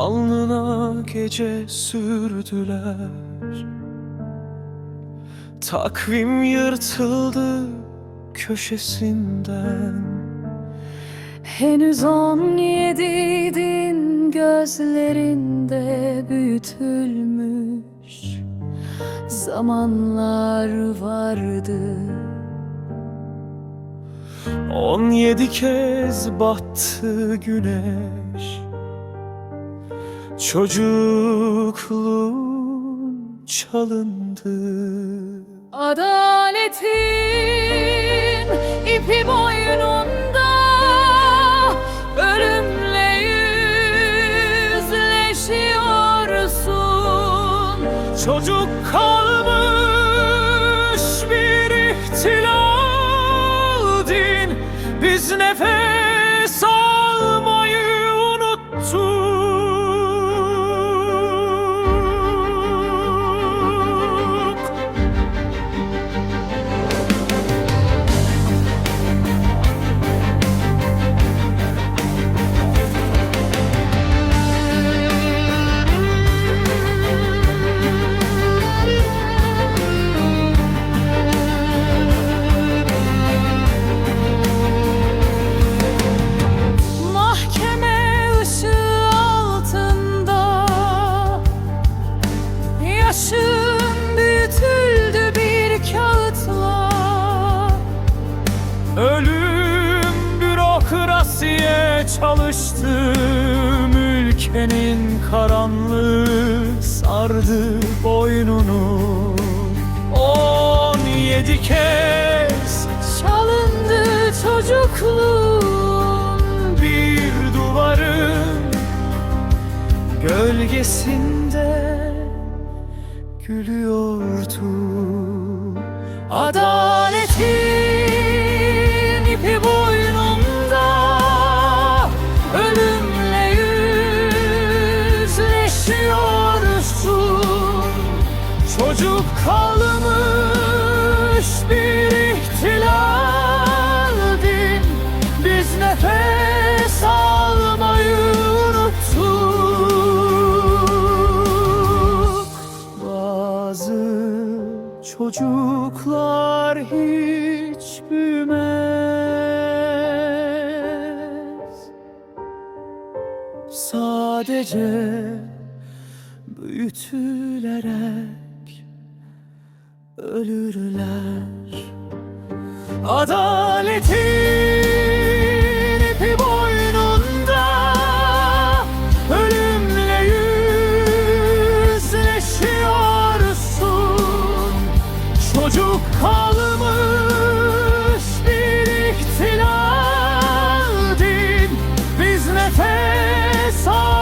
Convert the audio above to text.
Alnına gece sürdüler. Takvim yırtıldı köşesinden. Henüz on yediydin gözlerinde büyütülmüş Zamanlar vardı. On yedi kez battı güneş Çocukluğun çalındı. Adaletin ipi boynunda Ölümle yüzleşiyorsun. Çocuk kalmış çalıştım Ülkenin karanlığı sardı boynunu. On yedi kez Çalındı çocukluğum bir duvarın Gölgesinde gülüyordu. Adaletin Çocuk kalmış bir ihtilal din. Biz nefes almayı unuttuk. Bazı çocuklar hiç büyümez. Sadece büyütülerek ölürler. Adaletin ipi boynunda Ölümle yüzleşiyorsun. Çocuk kalmış bir iktilal din Biz nefes al